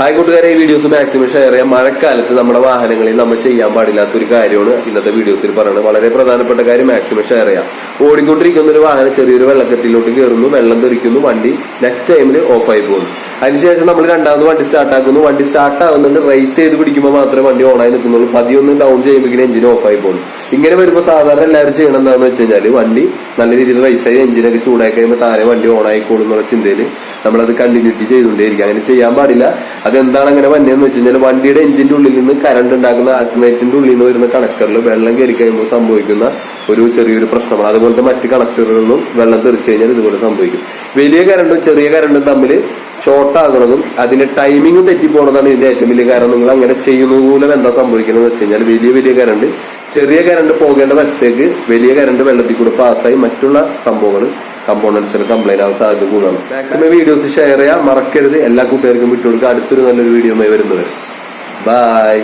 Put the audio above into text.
Hi കൂട്ടുകാരെ ഈ videos maximum share ചെയ്യാം മഴക്കാലത്ത് നമ്മുടെ വാഹനങ്ങളിൽ നമ്മൾ ചെയ്യാൻ പാടില്ലാത്ത ഒരു കാര്യമാണ് ഇന്നത്തെ വീഡിയോസിൽ പറയുന്നത്. വളരെ പ്രധാനപ്പെട്ട കാര്യം മാക്സിമം ഷെയർ ചെയ്യാം. ഓടിക്കൊണ്ടിരിക്കുന്ന ഒരു വാഹനം ചെറിയൊരു വെള്ളക്കെട്ടിലോട്ട് കയറുന്നു വെള്ളം തെറിക്കുന്നു വണ്ടി നെക്സ്റ്റ് ടൈമിൽ ഓഫായി പോകുന്നു. അതിനുശേഷം നമ്മൾ രണ്ടാമത് വണ്ടി സ്റ്റാർട്ട് ആക്കുന്നു. വണ്ടി സ്റ്റാർട്ട് ആവുന്നുണ്ട് റൈസ് ചെയ്ത് പിടിക്കുമ്പോൾ മാത്രമേ വണ്ടി ഓണായി നിൽക്കുന്നുള്ളൂ. പതിയൊന്ന് ഡൗൺ ചെയ്യുമ്പോൾ എഞ്ചിൻ ഓഫായി പോകുന്നു. ഇങ്ങനെ വരുമ്പോൾ സാധാരണ എല്ലാവരും ചെയ്യണം എന്താണെന്ന് വെച്ച് കഴിഞ്ഞാൽ വണ്ടി നല്ല രീതിയിൽ റൈസ് ആയി എഞ്ചിനൊക്കെ ചൂടായി കഴിയുമ്പോൾ താരെ വണ്ടി ഓൺ ആയിക്കോളും എന്നുള്ള ചിന്തയിൽ നമ്മളത് കണ്ടിന്യൂറ്റി ചെയ്തുകൊണ്ടേയിരിക്കും. അങ്ങനെ ചെയ്യാൻ പാടില്ല. അതെന്താണ് അങ്ങനെ വന്നതെന്ന് വെച്ച് കഴിഞ്ഞാൽ വണ്ടിയുടെ എഞ്ചിന്റെ ഉള്ളിൽ നിന്ന് കറണ്ട് ഉണ്ടാക്കുന്ന ആൾട്ടർനേറ്റിന്റെ ഉള്ളിൽ നിന്ന് വരുന്ന കണക്ടറിൽ വെള്ളം കയറി കഴിയുമ്പോൾ സംഭവിക്കുന്ന ഒരു ചെറിയൊരു പ്രശ്നമാണ്. അതുപോലത്തെ മറ്റ് കണക്ടറുകളിലും വെള്ളം തെറിച്ചു കഴിഞ്ഞാൽ ഇതുപോലെ സംഭവിക്കും. വലിയ കറണ്ടും ചെറിയ കറണ്ടും തമ്മിൽ ഷോർട്ട് ആകണതും അതിന്റെ ടൈമിംഗ് തെറ്റിപ്പോണതാണ് ഇതിന്റെ ഏറ്റവും വലിയ കാരണം. നിങ്ങൾ അങ്ങനെ ചെയ്യുന്നത് മൂലം എന്താ സംഭവിക്കുന്നത് വെച്ച് കഴിഞ്ഞാൽ വലിയ വലിയ കറണ്ട് ചെറിയ കറണ്ട് പോകേണ്ട വശത്തേക്ക് വലിയ കറണ്ട് വെള്ളത്തിൽ കൂടെ പാസ്സായി മറ്റുള്ള സംഭവങ്ങൾ കമ്പോണൻസിന് കംപ്ലൈന്റ് ആവാൻ സാധ്യത കൂടുതലാണ് മാക്സിമം വീഡിയോസ് ഷെയർ ചെയ്യാം മറക്കരുത്. എല്ലാ കൂട്ടുകാർക്കും വിട്ടുകൊടുക്കുക. അടുത്തൊരു നല്ലൊരു വീഡിയോ വരുന്നവർ ബൈ